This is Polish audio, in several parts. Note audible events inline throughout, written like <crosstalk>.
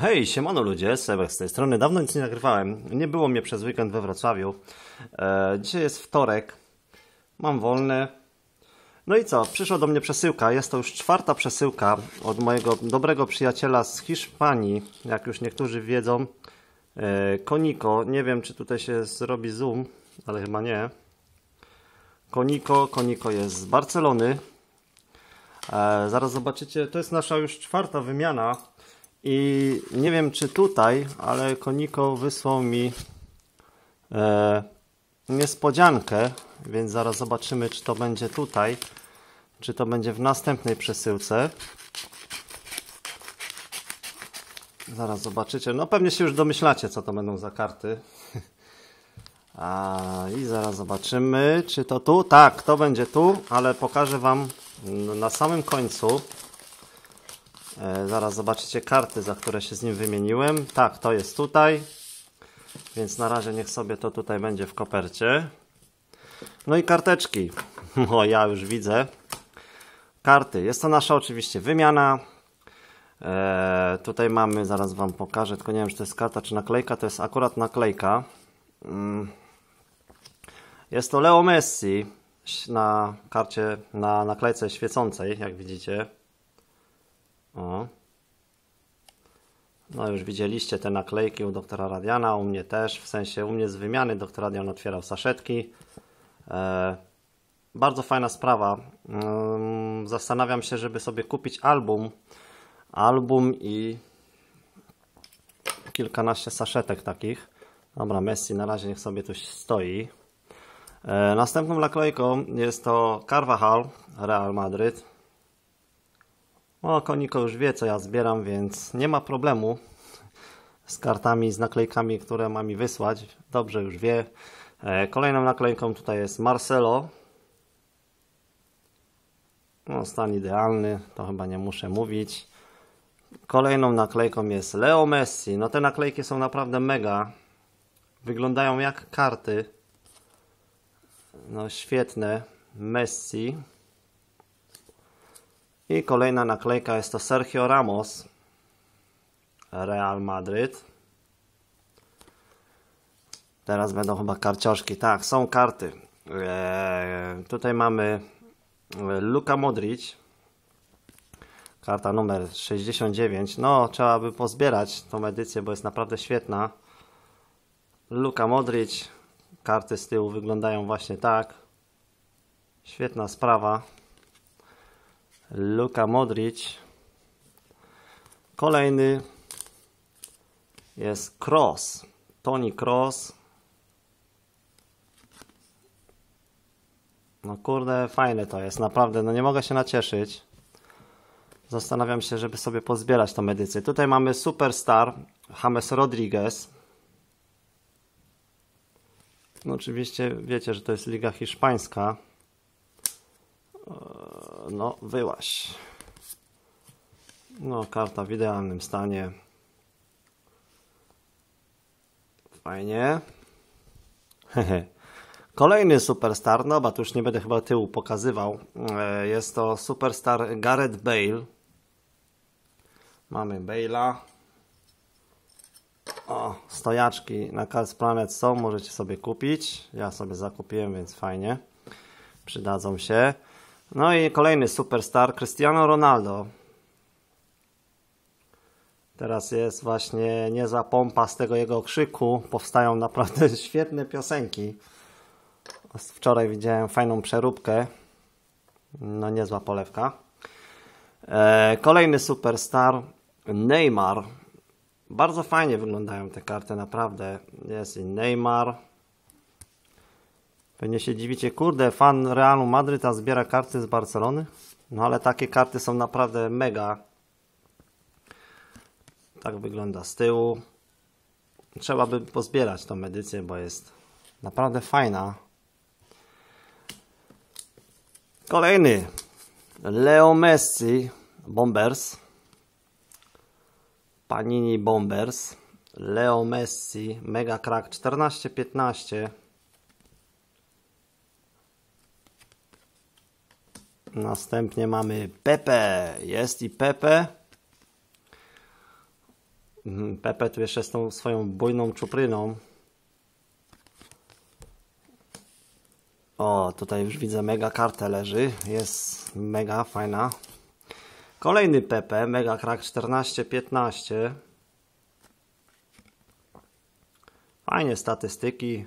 Hej, siemano ludzie, Sebek z tej strony. Dawno nic nie nagrywałem. Nie było mnie przez weekend we Wrocławiu. E, dzisiaj jest wtorek. Mam wolne. No i co? Przyszła do mnie przesyłka. Jest to już czwarta przesyłka od mojego dobrego przyjaciela z Hiszpanii. Jak już niektórzy wiedzą. E, Koniko. Nie wiem, czy tutaj się zrobi zoom, ale chyba nie. Koniko. Koniko jest z Barcelony. E, zaraz zobaczycie. To jest nasza już czwarta wymiana. I nie wiem czy tutaj, ale Koniko wysłał mi e, niespodziankę, więc zaraz zobaczymy czy to będzie tutaj, czy to będzie w następnej przesyłce. Zaraz zobaczycie. No pewnie się już domyślacie co to będą za karty. <laughs> A, I zaraz zobaczymy, czy to tu. Tak, to będzie tu, ale pokażę Wam na samym końcu. E, zaraz zobaczycie karty, za które się z nim wymieniłem. Tak, to jest tutaj. Więc na razie niech sobie to tutaj będzie w kopercie. No i karteczki. <laughs> O, ja już widzę. Karty. Jest to nasza oczywiście wymiana. E, tutaj mamy, zaraz Wam pokażę, tylko nie wiem, czy to jest karta, czy naklejka. To jest akurat naklejka. Mm. Jest to Leo Messi na karcie, na naklejce świecącej, jak widzicie. O. No już widzieliście te naklejki u doktora Radiana, u mnie też, w sensie u mnie z wymiany doktor Radian otwierał saszetki. E, bardzo fajna sprawa. Mm, zastanawiam się, żeby sobie kupić album. Album i kilkanaście saszetek takich. Dobra, Messi na razie niech sobie tu stoi. E, następną naklejką jest to Carvajal, Real Madryt. O, Koniko już wie, co ja zbieram, więc nie ma problemu z kartami, z naklejkami, które ma mi wysłać. Dobrze już wie. E, kolejną naklejką tutaj jest Marcelo. No, stan idealny, to chyba nie muszę mówić. Kolejną naklejką jest Leo Messi. No te naklejki są naprawdę mega. Wyglądają jak karty. No świetne. Messi. I kolejna naklejka jest to Sergio Ramos, Real Madryt. Teraz będą chyba karcioszki. Tak, są karty. Eee, tutaj mamy Luka Modric. Karta numer 69. No, trzeba by pozbierać tą edycję, bo jest naprawdę świetna. Luka Modric. Karty z tyłu wyglądają właśnie tak. Świetna sprawa. Luka Modric. Kolejny jest Cross. Tony Cross. No kurde, fajne to jest, naprawdę, no nie mogę się nacieszyć. Zastanawiam się, żeby sobie pozbierać tą edycję. Tutaj mamy Superstar, James Rodriguez. No oczywiście wiecie, że to jest Liga Hiszpańska no wyłaś. No, karta w idealnym stanie. Fajnie. <laughs> Kolejny superstar, no bo tu już nie będę chyba tyłu pokazywał. E, jest to superstar Gareth Bale. Mamy Bale'a. O, stojaczki na Cars Planet są, możecie sobie kupić. Ja sobie zakupiłem, więc fajnie. Przydadzą się. No i kolejny superstar, Cristiano Ronaldo. Teraz jest właśnie niezła pompa z tego jego krzyku. Powstają naprawdę <laughs> świetne piosenki. Wczoraj widziałem fajną przeróbkę. No niezła polewka. E, kolejny superstar, Neymar. Bardzo fajnie wyglądają te karty, naprawdę. Jest i Neymar. Pewnie się dziwicie, kurde, fan Realu Madryt a zbiera karty z Barcelony? No ale takie karty są naprawdę mega. Tak wygląda z tyłu. Trzeba by pozbierać tą edycję, bo jest naprawdę fajna. Kolejny. Leo Messi Bombers. Panini Bombers. Leo Messi Mega Crack 14-15. Następnie mamy Pepe. Jest i Pepe. Mhm, Pepe tu jeszcze z tą swoją bujną czupryną. O, tutaj już widzę mega kartę leży. Jest mega fajna. Kolejny Pepe, Mega Crack 14-15. Fajnie statystyki.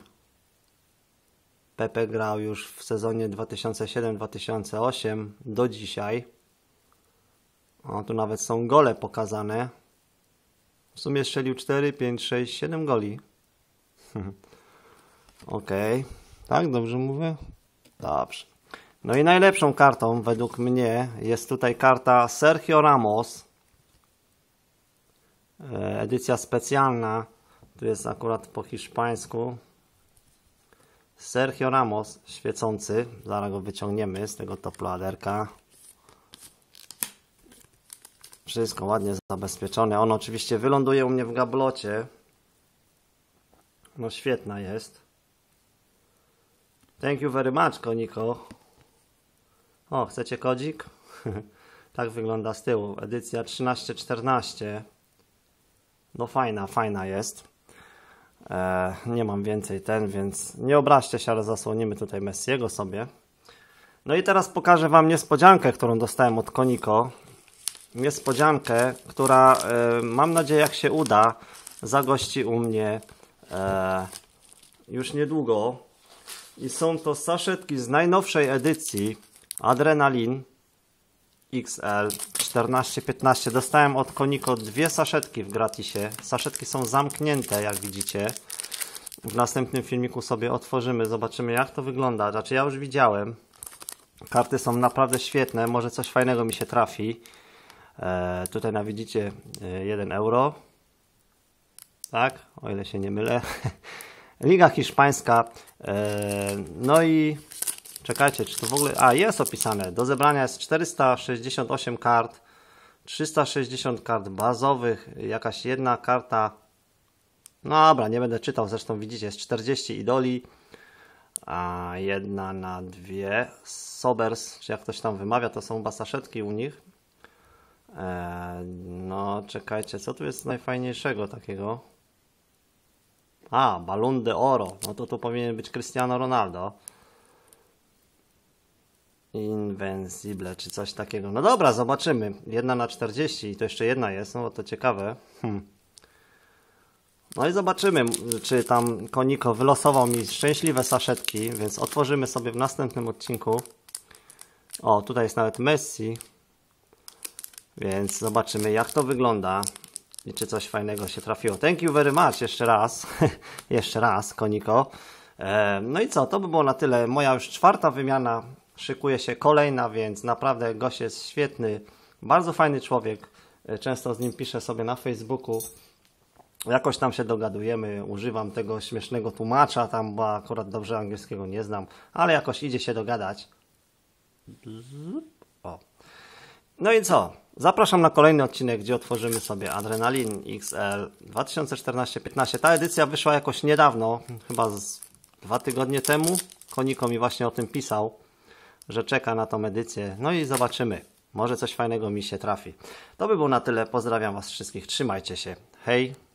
Pepe grał już w sezonie 2007-2008 do dzisiaj. O, tu nawet są gole pokazane. W sumie strzelił 4, 5, 6, 7 goli. <laughs> Okay. Tak, dobrze mówię? Dobrze. No i najlepszą kartą według mnie jest tutaj karta Sergio Ramos. E, edycja specjalna. Tu jest akurat po hiszpańsku. Sergio Ramos, świecący. Zaraz go wyciągniemy z tego topladerka. Wszystko ładnie zabezpieczone. On oczywiście wyląduje u mnie w gablocie. No świetna jest. Thank you very much, Koniko. O, chcecie kodzik? <laughs> tak wygląda z tyłu. Edycja 13-14. No fajna, fajna jest. E, nie mam więcej ten, więc nie obraźcie się, ale zasłonimy tutaj Messiego sobie. No i teraz pokażę Wam niespodziankę, którą dostałem od Koniko. Niespodziankę, która e, mam nadzieję jak się uda zagości u mnie e, już niedługo. I są to saszetki z najnowszej edycji Adrenalin XL 14-15. Dostałem od Koniko dwie saszetki w gratisie. Saszetki są zamknięte, jak widzicie. W następnym filmiku sobie otworzymy, zobaczymy jak to wygląda. Znaczy ja już widziałem. Karty są naprawdę świetne, może coś fajnego mi się trafi. E, tutaj na widzicie 1 e, euro. Tak, o ile się nie mylę. <laughs> Liga hiszpańska. E, no i Czekajcie, czy to w ogóle... A, jest opisane. Do zebrania jest 468 kart, 360 kart bazowych, jakaś jedna karta... No dobra, nie będę czytał, zresztą widzicie, jest 40 idoli, a jedna na dwie. Sobers, czy jak ktoś tam wymawia, to są basaszetki u nich. Eee, no, czekajcie, co tu jest najfajniejszego takiego? A, Ballon de Oro. No to tu powinien być Cristiano Ronaldo. Invincible czy coś takiego. No dobra, zobaczymy. Jedna na 40 i to jeszcze jedna jest, no to ciekawe. Hmm. No i zobaczymy, czy tam Koniko wylosował mi szczęśliwe saszetki, więc otworzymy sobie w następnym odcinku. O, tutaj jest nawet Messi. Więc zobaczymy jak to wygląda i czy coś fajnego się trafiło. Thank you very much jeszcze raz. <laughs> jeszcze raz, Koniko. E, no i co, to by było na tyle. Moja już czwarta wymiana szykuje się kolejna, więc naprawdę gość jest świetny, bardzo fajny człowiek. E, często z nim piszę sobie na Facebooku. Jakoś tam się dogadujemy, używam tego śmiesznego tłumacza tam, bo akurat dobrze angielskiego nie znam, ale jakoś idzie się dogadać. O. No i co? Zapraszam na kolejny odcinek, gdzie otworzymy sobie Adrenalin XL 2014-15. Ta edycja wyszła jakoś niedawno, chyba z dwa tygodnie temu. Koniko mi właśnie o tym pisał że czeka na tą edycję. No i zobaczymy. Może coś fajnego mi się trafi. To by było na tyle. Pozdrawiam Was wszystkich. Trzymajcie się. Hej!